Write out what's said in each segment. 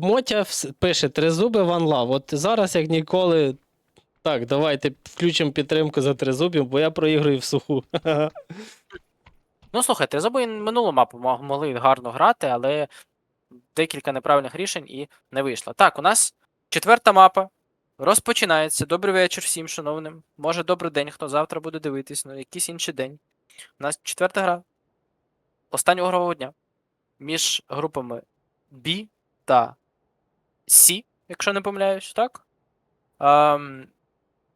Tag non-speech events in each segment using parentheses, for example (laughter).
Мотя пише тризуби One Love. От зараз, як ніколи. Так, давайте включимо підтримку за тризубів, бо я проігрую в суху. (laughs) Ну, слухайте, зуби минулу мапу могли гарно грати, але декілька неправильних рішень і не вийшло. Так, у нас четверта мапа. Розпочинається. Добрий вечір всім, шановним. Може, добрий день, хто завтра буде дивитись, ну якийсь інший день. У нас четверта гра останнього грового дня між групами B та C, якщо не помиляюсь, так? Ем,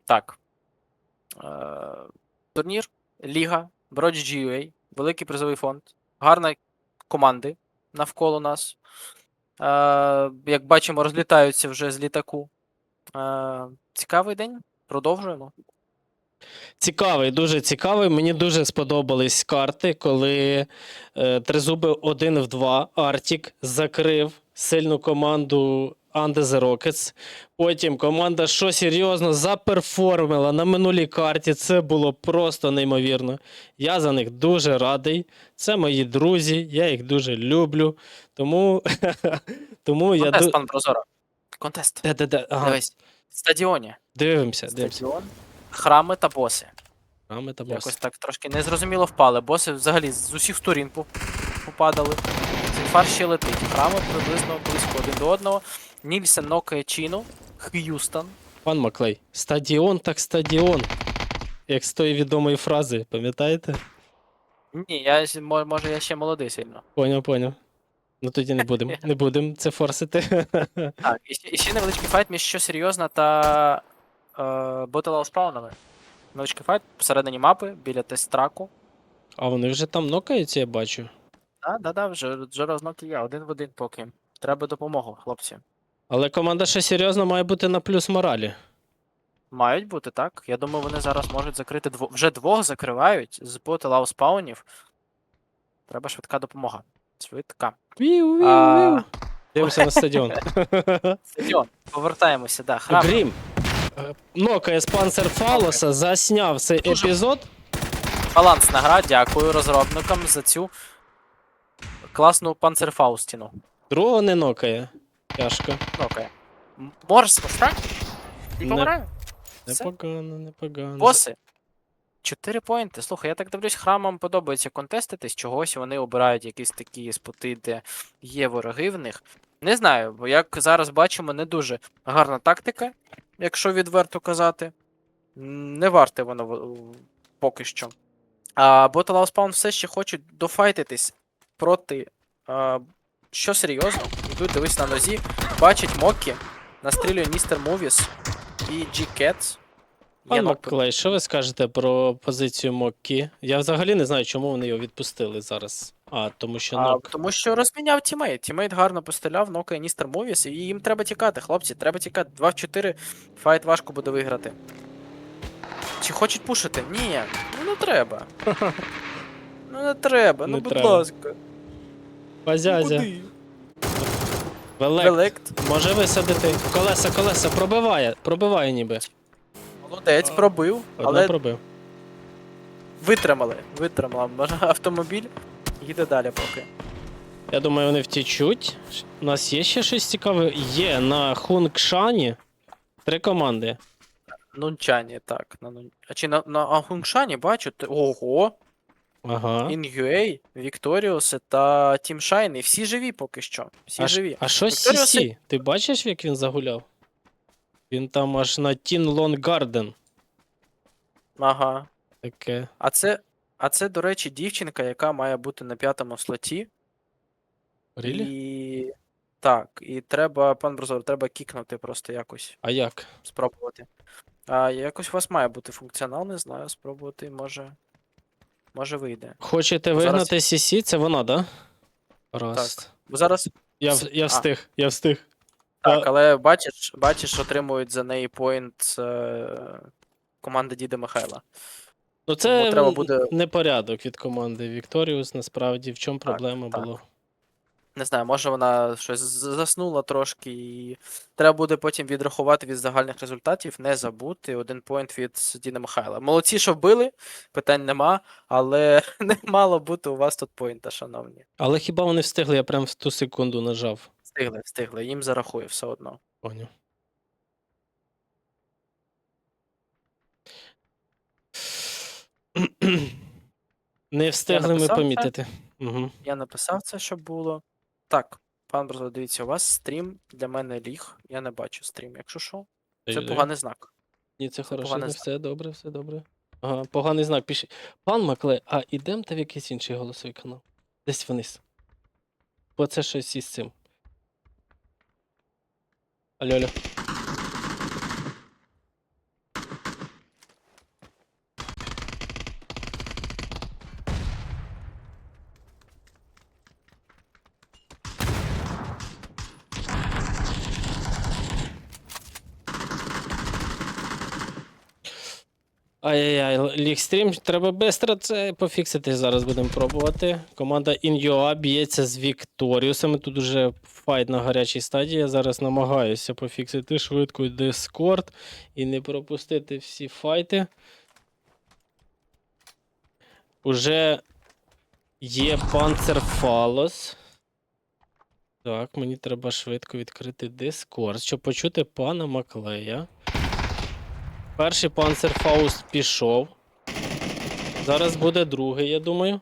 так. Е, турнір, Ліга, Броч GUA, великий призовий фонд, гарна команди навколо нас. Е, як бачимо, розлітаються вже з літаку. Е, цікавий день. Продовжуємо. Цікавий, дуже цікавий. Мені дуже сподобались карти, коли е, тризуби 1 в 2 Артік закрив сильну команду Under the Rockets. Потім команда, що серйозно, заперформила на минулій карті. Це було просто неймовірно. Я за них дуже радий. Це мої друзі, я їх дуже люблю. Тому, (laughs) тому я Контест, пан Прозоро. Контест. Де-де-де, ага, Дивись. В стадіоні. дивимося, дивимося. Стадіон. Храми та боси. А ми та Якось так трошки незрозуміло впали. Боси взагалі з усіх сторін попадали. Цинфар ще летить. Храми приблизно близько один до одного. Нільсен нокає Чіну. Х'юстон. Пан Маклей, стадіон так стадіон. Як з тої відомої фрази, пам'ятаєте? Ні, я мо- може я ще молодий сильно. Поняв, поняв. Ну тоді не будемо. Не будемо це форсити. (laughs) Так, і ще, і ще невеличкий файт між що серйозно та е, Ботелау спаунами. Невеличкий файт посередині мапи, біля тест-траку. А вони вже там нокаються, я бачу. Да, да, да, вже, вже розноки є, один в один поки. Треба допомогу, хлопці. Але команда ще серйозно має бути на плюс моралі. Мають бути, так. Я думаю, вони зараз можуть закрити дво... вже двох закривають з Ботелау спаунів. Треба швидка допомога. Швидка. Віу, А. Дивимося на стадіон. (laughs) Стадіон. Повертаємося, да. Храм. Грім. Нокає спонсор Фалоса, засняв цей епізод. Балансна гра, дякую розробникам за цю класну панцерфаустіну. Другого не нокає. Тяжко. М- Морс, так? І Не- помираю. Все. Непогано, непогано. Боси. Чотири поінти. Слухай, я так дивлюсь, храмам подобається контеститись, чогось вони обирають якісь такі споти, де є вороги в них. Не знаю, бо як зараз бачимо, не дуже гарна тактика, якщо відверто казати. М, Не варте воно в- в- поки що. А Боталау Спаун все ще хочуть дофайтитись проти. А, що серйозно? Йдуть дивись на нозі, бачить Моккі, настрілює Містер Мувіс і G-Cats. Пан Є Маклей, що ви скажете про позицію Моккі? Я взагалі не знаю, чому вони його відпустили зараз. А, тому що А, нок. тому що розміняв тімейт. Тімейт гарно постріляв, нокає Ністер Мувіс, і їм треба тікати, хлопці, треба тікати. 2 в 4 файт важко буде виграти. Чи хочуть пушити? Ні, ну не треба. (laughs) Ну не треба, ну Не будь треба. ласка. Ну, Базязя. куди? Велик. Велект. Може висадити. Колеса, колеса, пробиває. Пробиває ніби. Молодець, пробив, Одна але пробив. витримали. Витримала. Може, автомобіль їде далі поки. Я думаю, вони втічуть. У нас є ще щось цікаве. Є на Хунгшані три команди. Нунчані, так. На Нун... А чи на, на Ахунгшані бачу? ти- Ого! Ага. Інгюей, Вікторіуси та Тім Шайни. Всі живі поки що. Всі А, живі. а що з CC? Ти бачиш, як він загуляв? Він там аж на Тін Лон Гарден. Ага. Таке. А це, а це, до речі, дівчинка, яка має бути на п'ятому слоті. Рілі? І. Так, і треба, пан Брозор, треба кікнути просто якось, А як? спробувати. А якось у вас має бути функціонал, не знаю, спробувати, може. Може вийде. Хочете Зараз- вигнати Сісі? Це вона, да? Раз. Бо зараз. Я, в- я а. встиг, я встиг. Так, А- але бачиш, бачиш, отримують за неї поінт е... команда Діда Михайла. Ну це треба буде- непорядок від команди Вікторіус, насправді. В чому проблема так. була? Не знаю, може вона щось заснула трошки, і треба буде потім відрахувати від загальних результатів, не забути один поінт від Діна Михайла. Молодці, що вбили, питань нема, але (laughs) не мало бути у вас тут поінта, шановні. Але хіба вони встигли, я прям в ту секунду нажав. Встигли, встигли. Їм зарахує все одно. Поняв. Не встигли ми це? помітити. Угу. Я написав це, щоб було. Так, пан Бразо, дивіться, у вас стрім для мене ліг. Я не бачу стрім. Якщо що, це поганий знак. Ні, це хорошо, поганий ну, все добре, все добре. Ага, поганий знак. Пиши. Пан Макле, а ідемте в якийсь інший голосовий канал. Десь вниз. Бо це щось із цим. Алло, алло. Ай-яй-яй, лігстрім, треба швидко це пофіксити. Зараз будемо пробувати. Команда InUA б'ється з Вікторіусами. Тут уже файт на гарячій стадії. Я зараз намагаюся пофіксити швидко Discord і не пропустити всі файти. Уже є Панцерфалос. Так, мені треба швидко відкрити Discord, щоб почути пана Маклея. Перший панцерфауст пішов. Зараз буде другий, я думаю.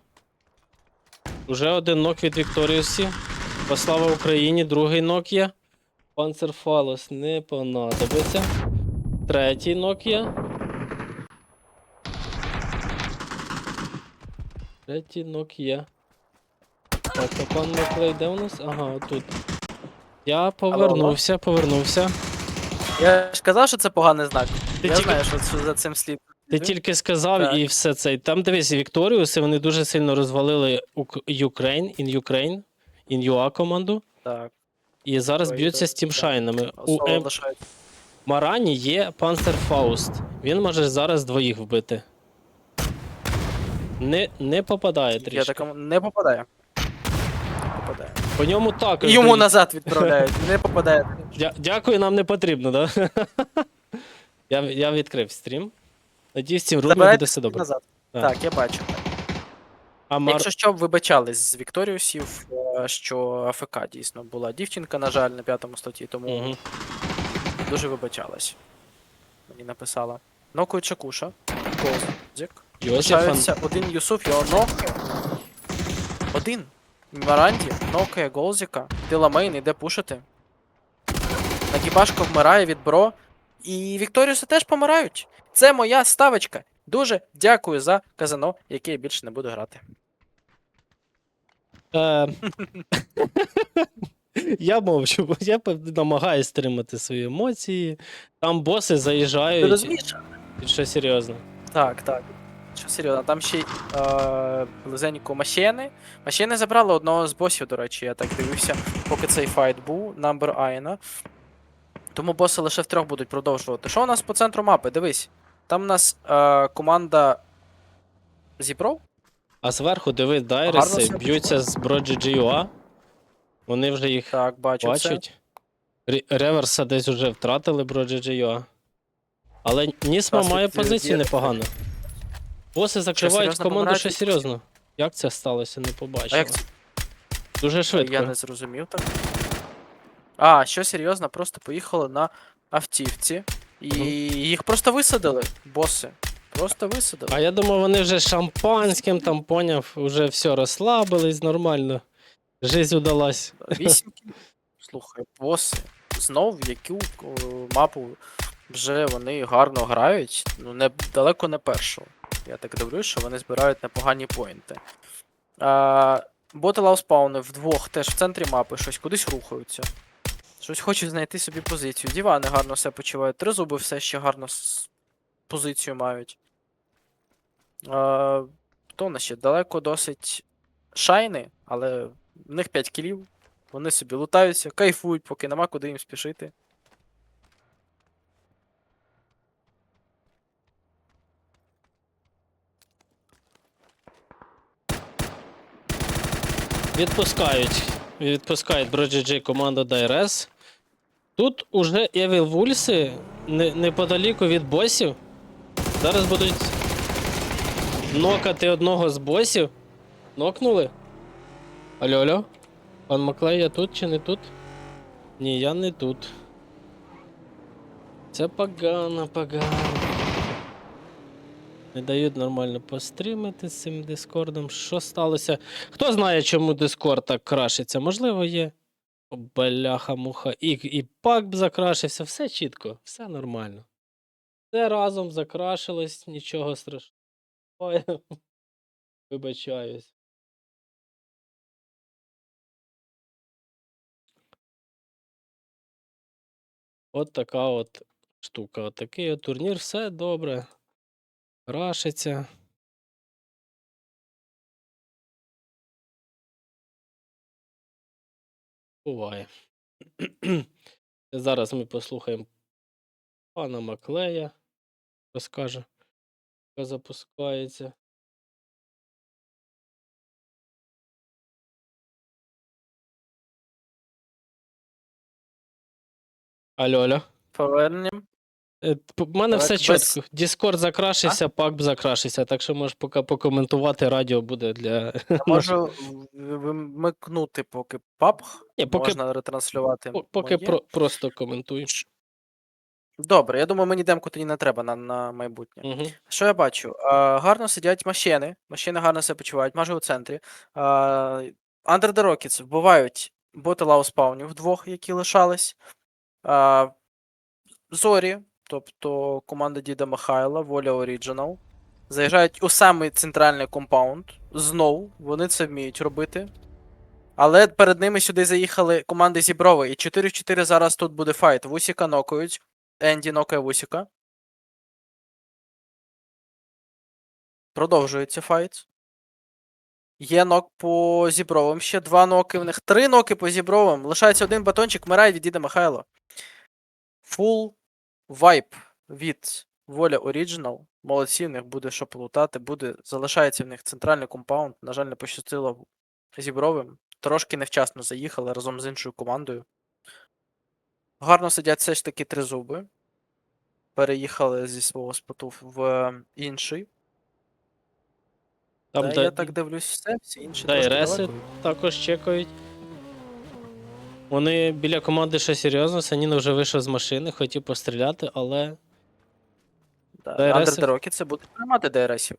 Уже один нок від Вікторіусі. Послава Україні, другий нок є. Панцерфалос не понадобиться. Третій нок є. Третій нок є. Так, а пан Маклей де у нас? Ага, тут. Я повернувся, повернувся. Я ж казав, що це поганий знак. Ти я тільки- знаю, що, що за цим слід. Ти тільки сказав Так. і все це. Там дивись, Вікторіуси, вони дуже сильно розвалили Ук- Ukraine, in Ukraine, in UA команду. Так. І зараз Ой, б'ються з так, тімшайнами. У Соло М... Марані є Панцерфауст. Він може зараз двоїх вбити. Не, не попадає Я трішки. такому не попадає. Не попадає. По ньому також. Йому дають. назад відправляють. Не попадає. Дя- Дякую, нам не потрібно, да? (laughs) я, я відкрив стрім. Надіюсь, цим рулем буде все добре. назад. Так. Так, я бачу. А Мар... Якщо що, вибачались з Вікторіусів, е, що АФК дійсно була дівчинка, на жаль, на п'ятому статті, тому Мгм. дуже вибачалась. Мені написала. Нокує Чакуша. Козик. Лишається один Юсуф, його нокає. Один. Маранді нокає Голзіка. Деламейн іде пушити. Нагібашка вмирає від бро. І Вікторіуси теж помирають. Це моя ставочка. Дуже дякую за казано, яке я більше не буду грати. Е, (laughs) Я мовчу, бо я намагаюсь стримати свої емоції. Там боси Ти заїжджають. розумієш? і Що серйозно. Так, так. Що серйозно, там ще е, близенько машини. Машини забрали одного з босів, до речі, я так дивився, поки цей файт був, Number Айна. Тому боси лише втрьох будуть продовжувати. Що у нас по центру мапи? Дивись. Там у нас е, команда Зібро. А зверху диви Гарно дайреси, все б'ються з Brogy Вони вже їх Так, бачу це. бачать. Рі- Реверса десь вже втратили Brogy Але Нісма Нас має позицію є- непогано. Боси закривають серйозно команду помирають ще серйозно. Як це сталося, не А побачив. як це? Дуже швидко. Я не зрозумів так. А, що серйозно, просто поїхали на автівці. І їх просто висадили, боси. Просто висадили. А я думав, вони вже шампанським там поняв, вже все розслабились нормально. Жизнь удалась. Вісім кіл. Слухай, боси. Знов яку о, мапу вже вони гарно грають. Ну, не, далеко не першу. Я так дивлюсь, що вони збирають непогані поінти. А, боти лауспауни вдвох теж в центрі мапи щось кудись рухаються. Щось хочуть знайти собі позицію. Дівани гарно все почувають. Тризуби все ще гарно позицію мають. А, хто нас ще? Далеко досить шайни, але в них 5 кілів. Вони собі лутаються, кайфують, поки нема куди їм спішити. Відпускають. Відпускають Brogy команда DRS. Тут уже Evil Вульси неподаліку від босів. Зараз будуть нокати одного з босів. Нокнули. Алло, алло. Пан Маклей, я тут чи не тут? Ні, я не тут. Це погано, погано. Не дають нормально пострімити з цим дискордом. Що сталося? Хто знає, чому дискорд так крашиться? Можливо, є. Бляха-муха. І, і пак б закрашився, все чітко, все нормально. Все разом закрашилось, нічого страшного. Ой, (laughs) Вибачаюсь. От така от штука. От такий от турнір, все добре. Крашиться. Буває. (clears throat) Зараз ми послухаємо пана Маклея. Розкаже, що запускається. Алло, алло. Повернем. Е, п- В мене Так, все без- чітко. Discord закрашився, пак закрашився, так що можеш поки покоментувати, радіо буде для. Я (laughs) можу в- вмикнути, поки поки, можна ретранслювати. по- поки моє. про, просто коментуй. Добре, я думаю, мені демку тоді не треба на, на майбутнє. Угу. Що я бачу? А, гарно сидять машини, машини гарно себе почувають, майже у центрі. А, Under the Rockets вбивають боти лауспаунів вдвох, які лишались. А, Зорі, тобто команда Діда Михайла, Воля Оріджинал. Заїжджають у самий центральний компаунд. Знову вони це вміють робити. Але перед ними сюди заїхали команди Зіброви. І 4 в 4 зараз тут буде файт. Вусіка нокають. Енді нокає Вусіка. Продовжується файт. Є нок по Зібровим. Ще два ноки в них. Три ноки по Зібровим. Лишається один батончик, вмирає від Діда Михайла. Фул вайп від Воля Оріджинал. Молодці, в них буде що полутати. Буде. Залишається в них центральний компаунд. На жаль, не пощастило Зібровим. Трошки невчасно заїхали разом з іншою командою. Гарно сидять все ж таки три зуби. Переїхали зі свого споту в е, інший. Там Та, де, я так дивлюсь, все, всі інші да, і трошки реси далеко. також чекають. Вони біля команди ще серйозно. Саніно вже вийшов з машини, хотів постріляти, але Да. Under the Rockets будуть приймати ДРСів.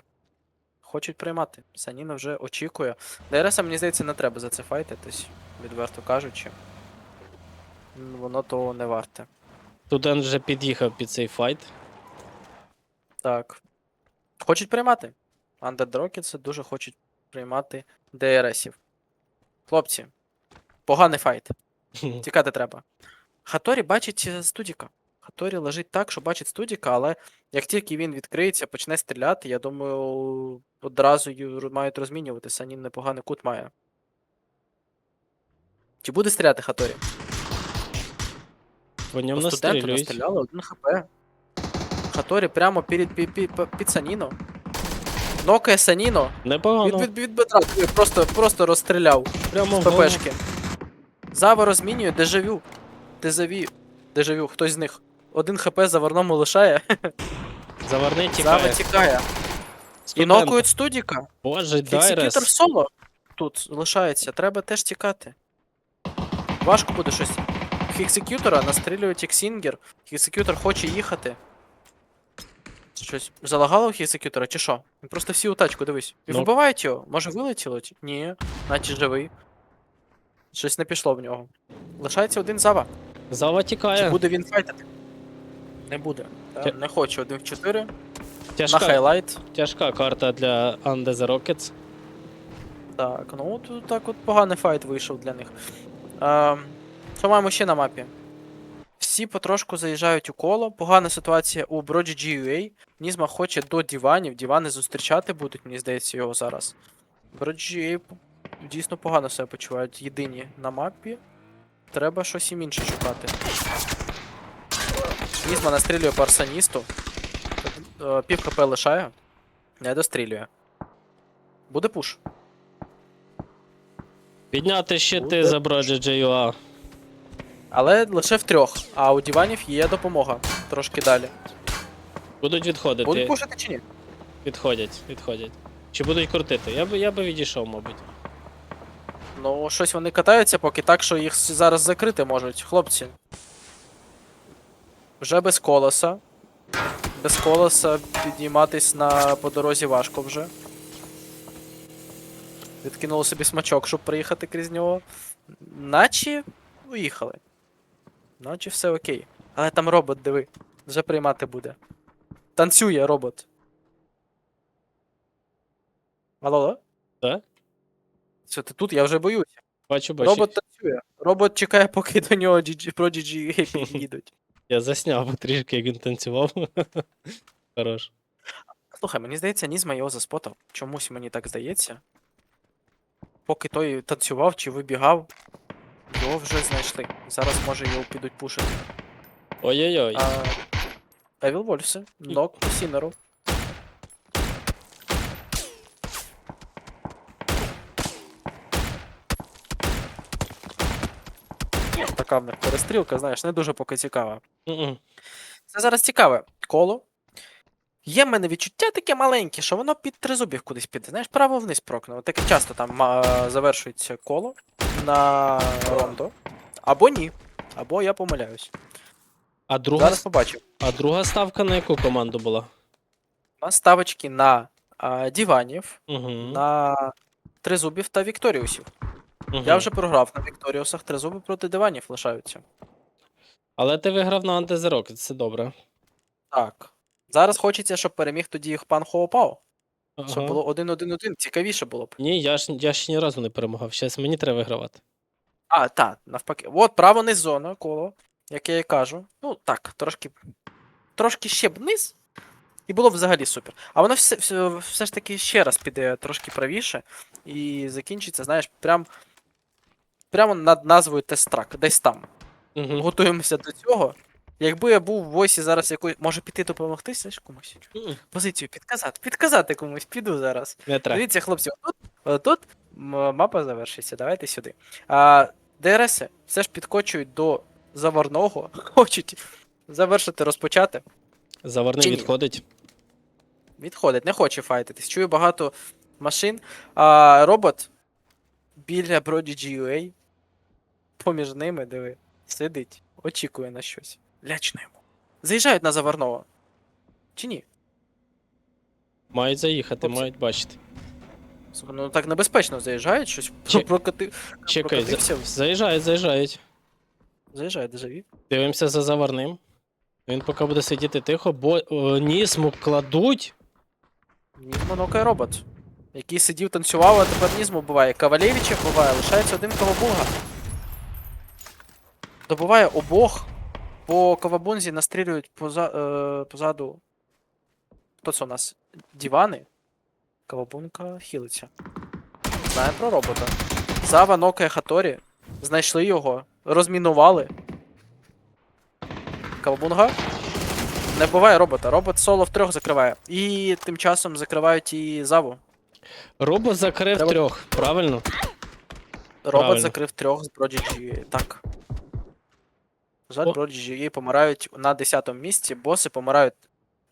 Хочуть приймати. Саніна вже очікує. ДРС, мені здається, не треба за це файтитись, відверто кажучи. Воно того не варте. Студент вже під'їхав під цей файт. Так. Хочуть приймати. Rockets дуже хочуть приймати ДРСів. Хлопці, поганий файт. Тікати треба. Хаторі бачить е, студіка. Хаторі лежить так, що бачить студіка, але як тільки він відкриється, почне стріляти, я думаю, одразу мають розмінювати. Санін непоганий кут має. Чи буде стріляти Хаторі? По ньому настрілюють. настріляли один хп. Хаторі прямо під, під, під, під Саніно. Нокає Саніно. Від, Непогано. від, від бедра просто, просто розстріляв. Прямо з. ППшки. Зава розмінює, дежавю. Дежавю. Дежавю, хтось з них. Один хп заварному лишає, (laughs) Заварний Зава тікає. тікає. І Студент. нокують студіка. Боже, Фіксикютор Дайрес. соло тут лишається, треба теж тікати. Важко буде щось. Фіксикютора настрілюють як Сінгер. Хоче їхати. Щось залагало у Фіксикютора чи що? Він просто всі у тачку, дивись. І Ну. вибивають його. Може вилетіло? чи- Ні, наче живий. Щось не пішло в нього. Лишається один зава. Зава тікає. Чи буде він файтити? Не буде. Тя- Не хоче один в 4. На хайлайт. тяжка карта для Under the Rockets. Так, ну от так от поганий файт вийшов для них. А, що маємо ще на мапі? Всі потрошку заїжджають у коло. Погана ситуація у Броді GUA. Нізма хоче до диванів. Дивани зустрічати будуть, мені здається, його зараз. Броді GUA дійсно погано себе почувають. Єдині на мапі. Треба щось їм інше шукати. Нізма настрілює по арсаністу. Е, Пів хп лишає. Не дострілює. Буде пуш. Підняти щити Буде. за Броджі JUA. Але лише в трьох, а у диванів є допомога трошки далі. Будуть відходити. Будуть пушити чи ні? Відходять, відходять. Чи будуть крутити? Я би, я би відійшов, мабуть. Ну, щось вони катаються поки так, що їх зараз закрити можуть, хлопці. Вже без колеса. Без колеса підніматись на по дорозі важко вже. Відкинули собі смачок, щоб приїхати крізь нього. Наче уїхали. Наче все окей. Але там робот, диви. Вже приймати буде. Танцює робот. Алло? алло? Да? Що ти тут? Я вже боюсь. Бачу, бачу. Робот танцює. Робот чекає, поки до нього GG, про GG під'їдуть. (laughs) Я засняв (laughs) трішки, як він танцював. (laughs) Хорош. Слухай, мені здається, Нізма його заспотав. Чомусь мені так здається. Поки той танцював чи вибігав, його вже знайшли. Зараз може його підуть пушити. Ой-ой-ой. Евіл Вольфси, нок по Сінеру. Така в них перестрілка, знаєш, не дуже поки цікава. Це зараз цікаве коло. Є в мене відчуття таке маленьке, що воно під тризубів кудись піде. Знаєш, право вниз прокнуло. Таке часто там а, завершується коло на рондо. Або ні. Або я помиляюсь. А друга, Зараз побачимо. а друга ставка на яку команду була? У нас ставочки на а, диванів, Угу. на тризубів та вікторіусів. Я вже програв на вікторіусах, тризуби проти диванів лишаються. Але ти виграв на антизерок, це добре. Так. Зараз хочеться, щоб переміг тоді їх пан Хоопао. Щоб було 1-1-1. Цікавіше було б. Ні, я ж, я ж ні разу не перемагав. Зараз мені треба вигравати. А, так, навпаки. От право низ зона, коло, як я і кажу. Ну, так, трошки. Трошки ще б низ. І було б взагалі супер. А воно все, все, все ж таки ще раз піде трошки правіше. І закінчиться, знаєш, прям. Прямо над назвою тест-трак, десь там. Угу. Готуємося до цього. Якби я був в войсі зараз якось. Може піти допомогти, знаєш, комусь? Позицію підказати. Підказати комусь, піду зараз. Не. Дивіться, хлопці, отут, тут мапа завершиться. Давайте сюди. А, ДРС все ж підкочують до заварного, (laughs) хочуть завершити, розпочати. Заварний Чи ні? відходить. Відходить, не хоче файтитись. Чую багато машин. А робот біля Prodigy UA, поміж ними, диви, сидить, очікує на щось. Лячно йому. Заїжджають на заварного. Чи ні? Мають заїхати, Хлопці. мають бачити. Ну так небезпечно заїжджають, щось Чи- прокати... Чекай, за... заїжджають, заїжджають. Заїжджають дежаві. Дивимося за заварним. Він поки буде сидіти тихо, бо о, нісму кладуть. Нізмо нокає робот. Який сидів, танцював, а тепер Нізмо буває. Кавалєвича буває, лишається один Кавабунга. Добуває обох. По Кавабунзі настрілюють поза, е, позаду. Хто це у нас? Дівани. Кавабунка хілиться. Знає про робота. Зава нокає Хаторі. Знайшли його. Розмінували. Кавабунга. Не буває робота. Робот соло в трьох закриває. І тим часом закривають і заву. Робот закрив Треба- трьох, правильно? Робот Правильно. закрив трьох з Prodigy. Так. Жаль, О. Prodigy помирають на 10-му місці, боси помирають.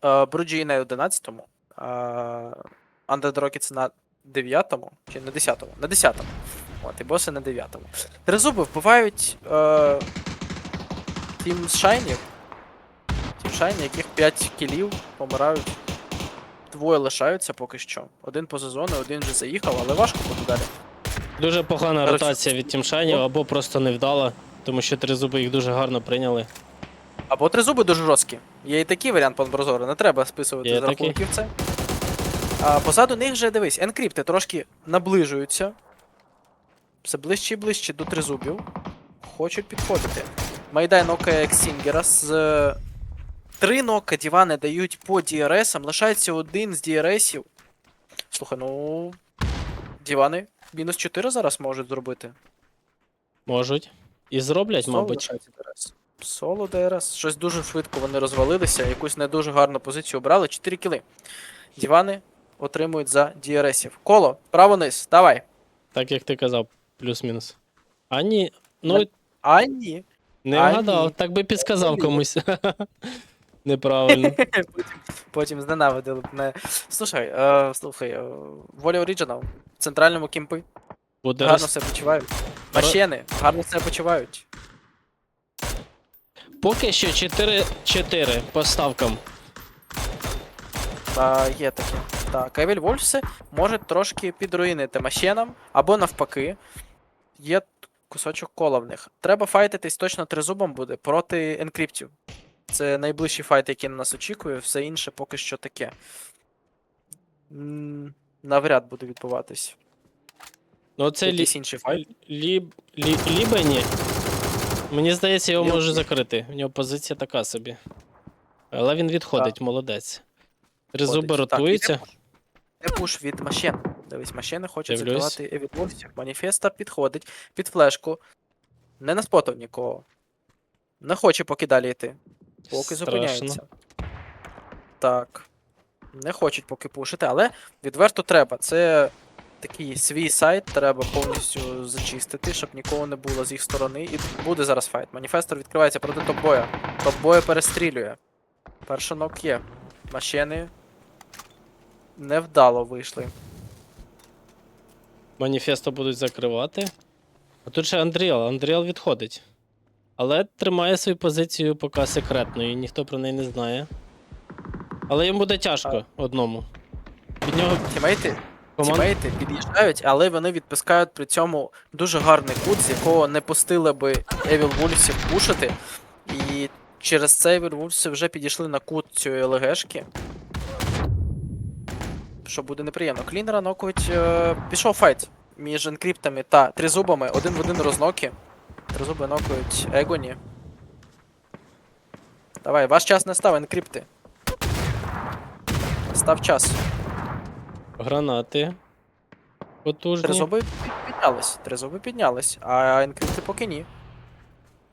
Е, Prodigy на 11-му, а Undead Rockets на 9-му, чи на 10-му? На 10-му. От, і боси на 9-му. Тризуби вбивають е, Team Shiny. Team Shiny, яких 5 кілів помирають. Двоє лишаються поки що. Один поза зоною, один вже заїхав, але важко буде далі. Дуже погана ротація від тімшайнів, або просто невдала, тому що три зуби їх дуже гарно прийняли. Або тризуби дуже жорсткі. Є і такий варіант пан Брозора, не треба списувати Є з такий. рахунків це. А позаду них вже дивись, енкрипти трошки наближуються. Все ближче і ближче до тризубів. Хочуть підходити. Майдай нокає Ексінгера з. е, Три нока дівани дають по DRS-ам. Лишається один з DRS-ів. Слухай, ну. Дівани мінус 4 зараз можуть зробити. Можуть. І зроблять, Соло мабуть. ДРС. Соло ДРС. Щось дуже швидко вони розвалилися, якусь не дуже гарну позицію обрали. 4 кіли. Дівани отримують за DRS-ів. Коло, право низ, давай. Так як ти казав, плюс-мінус. А ні. Ну, А ні. не а вгадав, ні. так би підсказав комусь. (laughs) Неправильно. (laughs) потім, потім зненавидили б мене. Слухай, е, слухай, е, Воля Original в центральному кімпи. Буде Гарно роз... себе почувають. Машини, гарно себе почувають. Поки що 4-4 по ставкам. Та є таке. Так, Евіль Вольфси можуть трошки підруїнити машинам, або навпаки. Є кусочок кола в них. Треба файтитись точно тризубом буде проти енкриптів. Це найближчий файт, який на нас очікує, все інше поки що таке. Навряд буде відбуватись. Ну це лі... Інший файт. Ліб... Лі... Лібені. Мені здається, його Ліб- можуть закрити. У нього позиція така собі. Але він відходить, молодець. Тризуби Ходить. Так, ротується. іде пуш. Іде пуш від машин. Дивись, машини хочуть Дивлюсь. закривати Евіль Маніфеста підходить під флешку. Не наспотав нікого. Не хоче поки далі йти. Поки Страшно. зупиняється. Так. Не хочуть поки пушити, але відверто треба. Це такий свій сайт, треба повністю зачистити, щоб нікого не було з їх сторони. І буде зараз файт. Маніфестор відкривається проти топ-боя. Топ-боя перестрілює. Перший нок є. Машини невдало вийшли. Маніфесто будуть закривати. А тут ще Андріал. Андріал відходить. Але тримає свою позицію поки секретною, ніхто про неї не знає. Але йому буде тяжко одному. Від нього Тімейти. Тімейти під'їжджають, але вони відпускають при цьому дуже гарний кут, з якого не пустили би Evil Wolvesів пушити. І через це Evil Wolves вже підійшли на кут цієї ЛГшки. Що буде неприємно. Клінера нокують. Е, пішов файт між енкриптами та тризубами. Один в один розноки. Тризуби нокують Егоні. Давай, ваш час не став, енкрипти. Став час. Гранати. Потужні. Тризуби піднялись. Тризуби піднялись, а енкрипти поки ні.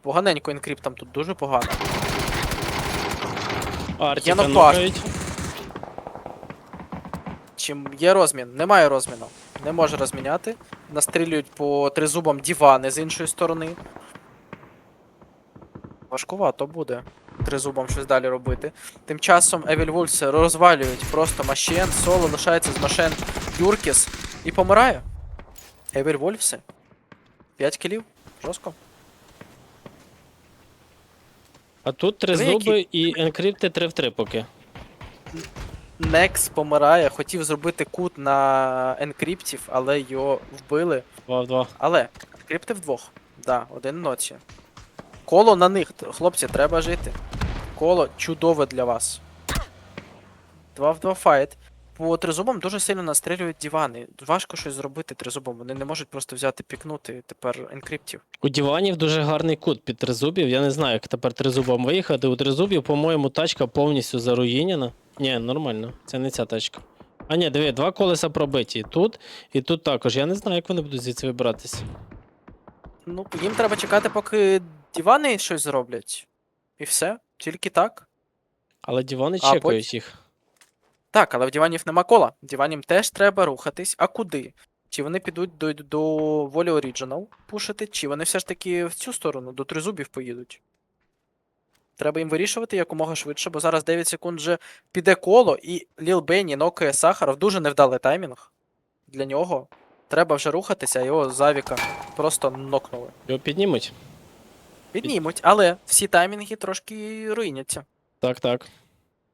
Поганенько енкриптам тут дуже погано. Артіка Я на. Чим є розмін? Немає розміну. Не може розміняти. Настрілюють по тризубам дівани з іншої сторони. Важкувато буде тризубам щось далі робити. Тим часом Евіль Вульси розвалюють просто машин, соло лишається з машин Юркіс і помирає. Евіль Вольфси. 5 кілів. Жорстко. А тут три зуби і енкрипти 3 в 3 поки. Некс помирає, хотів зробити кут на енкриптів, але його вбили. 2 в 2. Але крипти вдвох. Да, один ноці. Коло на них, хлопці, треба жити. Коло чудове для вас. Два в два файт. По тризубам дуже сильно настрілюють дивани. Важко щось зробити тризубом. Вони не можуть просто взяти пікнути тепер енкриптів. У диванів дуже гарний кут під тризубів. Я не знаю, як тепер тризубом виїхати. У тризубів, по-моєму, тачка повністю заруїнена. Ні, нормально, це не ця тачка. А ні, диви, два колеса пробиті. І тут, і тут також. Я не знаю, як вони будуть звідси вибратися. Ну, їм треба чекати, поки дивани щось зроблять. І все. Тільки так. Але дивани А чекають їх. Так, але в диванів нема кола. Диванім теж треба рухатись. А куди? Чи вони підуть до, до волі Original пушити, чи вони все ж таки в цю сторону, до тризубів поїдуть? Треба їм вирішувати якомога швидше, бо зараз 9 секунд вже піде коло, і Ліл Бенні нокає Сахаров. Дуже невдалий таймінг. Для нього. Треба вже рухатися, а його завіка просто нокнули. Його піднімуть. Піднімуть, але всі таймінги трошки руйняться. Так, так.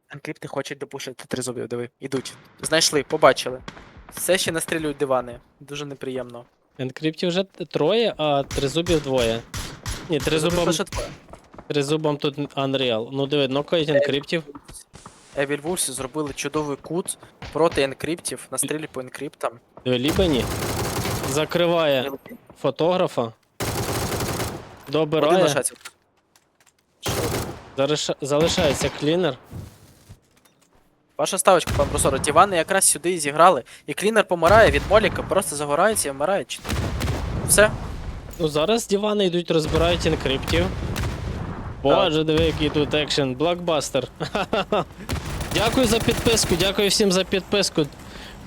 Енкрипти хочуть допушити тризубів, диви. Ідуть. Знайшли, побачили. Все ще настрілюють дивани. Дуже неприємно. Енкриптів вже троє, а тризубів двоє. Ні, тризубом, Лише двоє. тризубом тут Unreal. Ну диви, нокають енкриптів. Евіль Вульси зробили чудовий кут проти енкриптів, настрілі по енкриптам. Диви. Закриває фотографа. Один Добирає. лишається. Що? Залиша- Залишається клінер. Ваша ставочка, пан Брусоро. Дівани якраз сюди і зіграли. І клінер помирає від моліка, просто загорається і вмирає. Чи- Все. Ну зараз дивани йдуть, розбирають енкриптів. Боже, диви, який тут екшен. Блокбастер. (laughs) Дякую за підписку, дякую всім за підписку.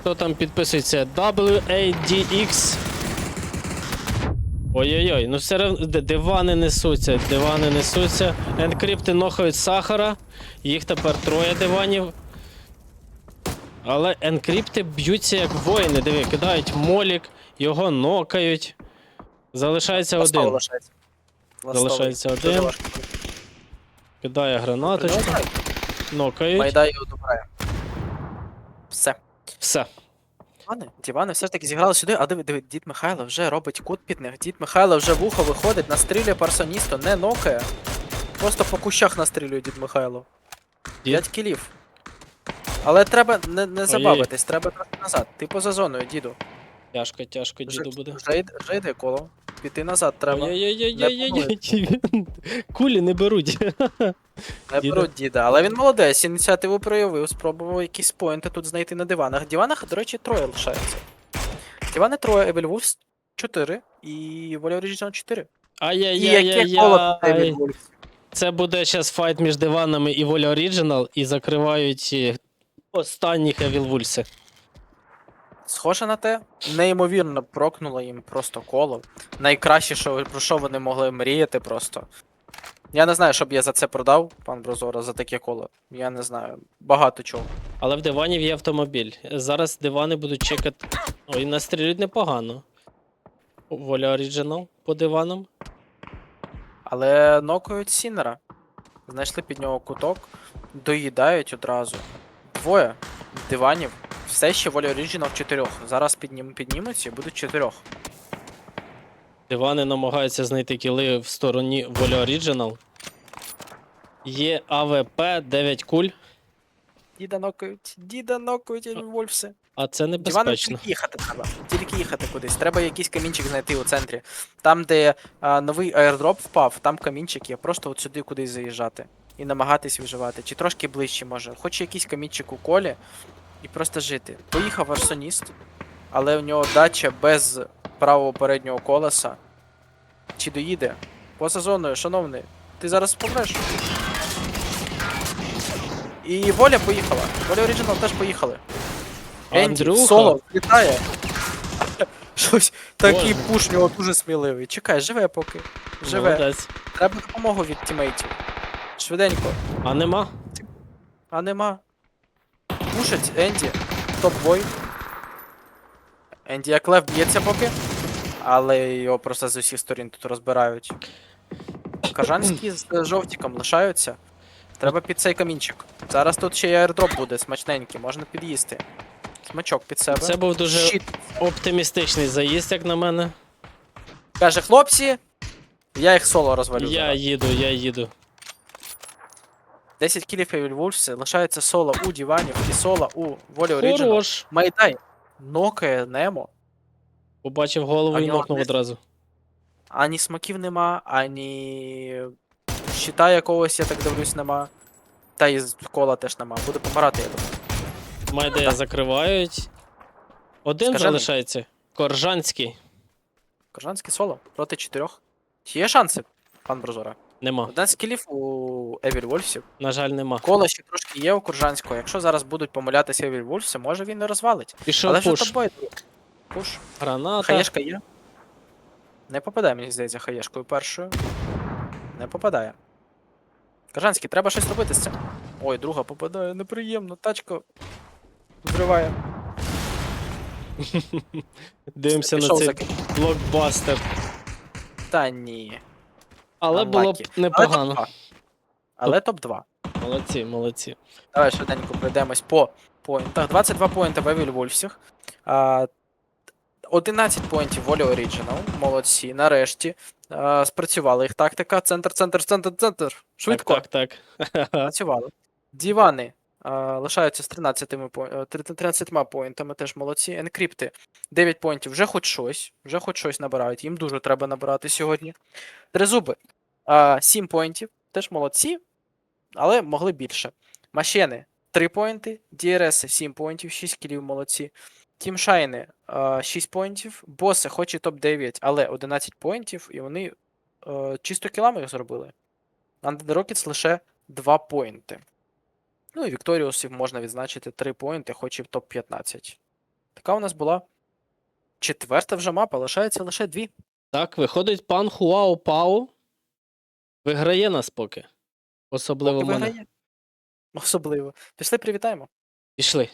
Хто там підписується? WADX. Ой-ой-ой, ну все д- дивани несуться, дивани несуться. Енкрипти нохають сахара. Їх тепер троє диванів. Але енкрипти б'ються як воїни. Диви, кидають молік, його нокають. Залишається Ластовий один. лишається. Залишається Дуже один. Кидає гранаточку, нокають. Майдай його добирає. Все. Все. Дівани, дівани все ж таки зіграли сюди, а диви, диви, дід Михайло вже робить кут під них. Дід Михайло вже вухо виходить, настрілює парсоністо, не нокає. Просто по кущах настрілює дід Михайло. Дід? 5 кілів. Але треба не, не забавитись, треба трохи назад. Ти поза зоною, діду. Тяжко, тяжко діду буде. вже, йде- вже йде коло. Піти назад треба. Ой-ой-ой-ой-ой-ой. Кулі не беруть. Не діда. беруть діда, але він молодець, ініціативу проявив, спробував якісь поінти тут знайти на диванах. Диванах, до речі, троє лишається. Дивани троє, Evil Wolves 4 і Воля Original 4. І яке коло Evil Ай-яй-яй-яй. Wolves? Це буде зараз файт між диванами і Воля Оріджинал, і закривають е, останніх Evil Вульси. Схоже на те, неймовірно прокнуло їм просто коло. Найкраще, що, про що вони могли мріяти просто. Я не знаю, що б я за це продав, пан Брозора, за таке коло. Я не знаю. Багато чого. Але в диванів є автомобіль. Зараз дивани будуть чекати. Ой, настрілюють непогано. Воля Оріджинал по диванам. Але нокають Сінера. Знайшли під нього куток, доїдають одразу. Двоє диванів. Все ще воля Оріджінал чотирьох. Зараз піднім, піднімуться і будуть чотирьох. Дивани намагаються знайти кіли в стороні Воля Оріджинал. Є АВП 9 куль, Діда нокають, діда нокають Вольфси. а це небезпечно. тільки їхати треба. Тільки їхати кудись. Треба якийсь камінчик знайти у центрі. Там, де а, новий аердроп впав, там камінчик є. Просто от сюди кудись заїжджати. І намагатись виживати. Чи трошки ближче може. Хоч якийсь камінчик у колі. І просто жити. Поїхав арсоніст, але у нього дача без правого переднього колеса. Чи доїде? Поза зоною, шановний. Ти зараз помреш. І воля поїхала. Воля Оригінал теж поїхали. Енді соло літає. (laughs) Щось такий пуш нього дуже сміливий. Чекай, живе поки. Живе. Треба допомогу від тімейтів. Швиденько. А нема? А нема. Пушить Енді. Топ-бой. Енді як лев б'ється поки. Але його просто з усіх сторін тут розбирають. Кажанські з жовтіком лишаються. Треба під цей камінчик. Зараз тут ще й аердроп буде смачненький, можна під'їсти. Смачок під себе. Це був дуже Щит. оптимістичний заїзд, як на мене. Каже, хлопці, я їх соло розвалю. Я зараз. їду, я їду. 10 кілів Evil Wolves, лишається соло у диванів і соло у Волі. Хорош. Майдай нокає Немо. Побачив голову А і нього нокнув десь- одразу. Ані смаків нема, ані щита якогось, я так дивлюсь, нема. Та і з кола теж нема. Буде помирати, я думаю. Майдея закривають. Один Скажений. залишається. Коржанський. Кажанське соло проти чотирьох. Чи є шанси, пан Брозора? Нема. 11 кілів у Евіль Вольфсів. На жаль, нема. Коло ще трошки є у Куржанського. Якщо зараз будуть помилятися Евіль Вольфси, може він не розвалить. Пішов Але пуш. тобою. Пуш. Граната. Хаєшка є. Не попадає, мені здається, хаєшкою першою. Не попадає. Кажанський, треба щось робити з цим. Ой, друга попадає, неприємно. Тачка взриває. (laughs) Дивимося на Пішов цей закид. блокбастер. Та ні. Але було б непогано. Але топ-2. Молодці, молодці. Давай швиденько пройдемось по поінтах. 22 поінти в Evil Wolfsіх. 11 поінтів волі Original. Молодці. Нарешті. А, спрацювала їх тактика. Центр, центр, центр, центр. Швидко. Так, так, так. (laughs) Працювали. Дівани лишаються з 13, е, 13 поінтами, теж молодці. Енкрипти 9 поінтів, вже хоч щось, вже хоч щось набирають. Їм дуже треба набирати сьогодні. Тризуби 7 поінтів, теж молодці, але могли більше. Машени 3 поінти, DRS 7 поінтів, 6 кілів молодці. Тімшайни 6 поінтів, боси, хоч і топ-9, але 11 поінтів, і вони е, чисто кілами їх зробили. Rockets лише 2 поінти. Ну і Вікторіусів можна відзначити 3 поінти, хоч і в топ-15. Така у нас була четверта вже мапа, лишається лише дві. Так, виходить пан Хуао Пау. Виграє нас поки. Особливо Поки мене. виграє. Особливо. Пішли привітаємо. Пішли.